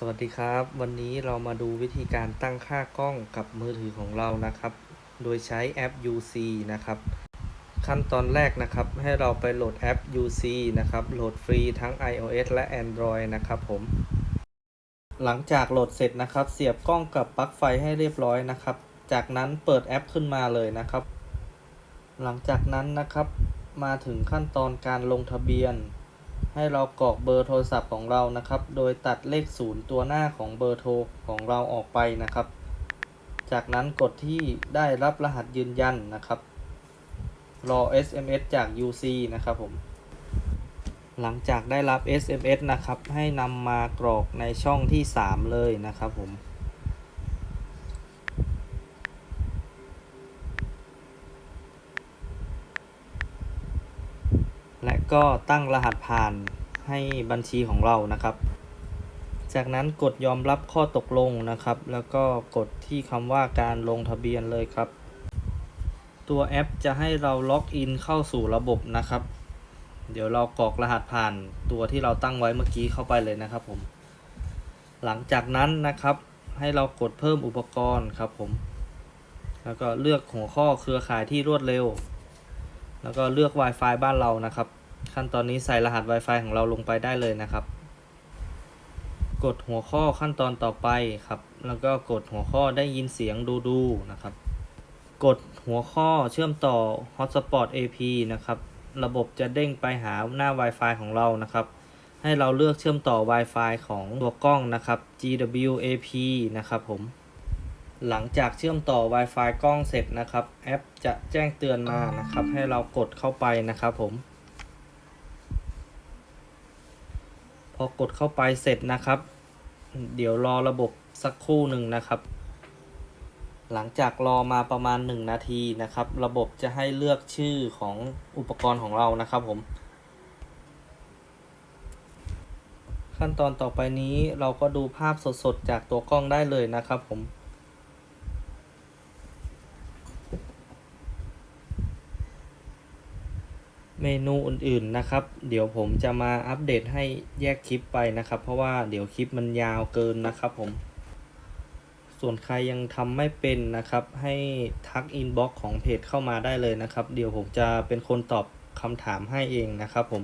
สวัสดีครับ วันนี้เรามาดูวิธีการตั้งค่ากล้องกับมือถือของเรานะครับ โดยใช้แอป UC นะครับ ขั้นตอนแรกนะครับให้เราไปโหลดแอป UC นะครับ โหลดฟรีทั้ง iOS และ Android นะครับผม หลังจากโหลดเสร็จนะครับ เสียบกล้องกับปลั๊กไฟให้เรียบร้อยนะครับ จากนั้นเปิดแอปขึ้นมาเลยนะครับ หลังจากนั้นนะครับ มาถึงขั้นตอนการลงทะเบียน ให้เรากรอกเบอร์โทรศัพท์ของเรานะครับ โดยตัดเลขศูนย์ตัวหน้าของเบอร์โทรของเราออกไปนะครับ จากนั้นกดที่ได้รับรหัสยืนยันนะครับ รอ SMS จาก UC นะครับผมหลังจากได้รับ SMS นะครับ ให้นำมากรอกในช่องที่ 3 เลยนะครับผม และก็ตั้งรหัสผ่านให้บัญชีของเรานะครับ จากนั้นกดยอมรับข้อตกลงนะครับ แล้วก็กดที่คำว่าการลงทะเบียนเลยครับ ตัวแอปจะให้เราล็อกอินเข้าสู่ระบบนะครับ เดี๋ยวเรากรอกรหัสผ่านตัวที่เราตั้งไว้เมื่อกี้เข้าไปเลยนะครับผม หลังจากนั้นนะครับให้เรากดเพิ่มอุปกรณ์ครับผม แล้วก็เลือกหัวข้อเครือข่ายที่รวดเร็ว แล้วก็เลือก Wi-Fi บ้านเรานะครับ ขั้นตอนนี้ใส่รหัส Wi-Fi ของเราลงไปได้เลยนะครับ กดหัวข้อขั้นตอนต่อไปครับ แล้วก็กดหัวข้อได้ยินเสียงดูดูนะครับ กดหัวข้อเชื่อมต่อ Hotspot AP นะครับ ระบบจะเด้งไปหาหน้า Wi-Fi ของเรานะครับ ให้เราเลือกเชื่อมต่อ Wi-Fi ของตัวกล้องนะครับ GWAP นะครับผม หลังจากเชื่อมต่อ Wi-Fi กล้องเสร็จนะครับ แอปจะแจ้งเตือนมานะครับ ให้เรากดเข้าไปนะครับผม พอกดเข้าไปเสร็จนะครับ เดี๋ยวรอระบบสักครู่หนึ่งนะครับ หลังจากรอมาประมาณ 1 นาทีนะครับ ระบบจะให้เลือกชื่อของอุปกรณ์ของเรานะครับผม ขั้นตอนต่อไปนี้เราก็ดูภาพสดๆ จากตัวกล้องได้เลยนะครับผม เมนูอื่นๆนะครับ เดี๋ยวผมจะมาอัปเดตให้แยกคลิปไปนะครับ เพราะว่าเดี๋ยวคลิปมันยาวเกินนะครับผม ส่วนใครยังทำไม่เป็นนะครับ ให้ทักอินบ็อกของเพจเข้ามาได้เลยนะครับ เดี๋ยวผมจะเป็นคนตอบคำถามให้เองนะครับผม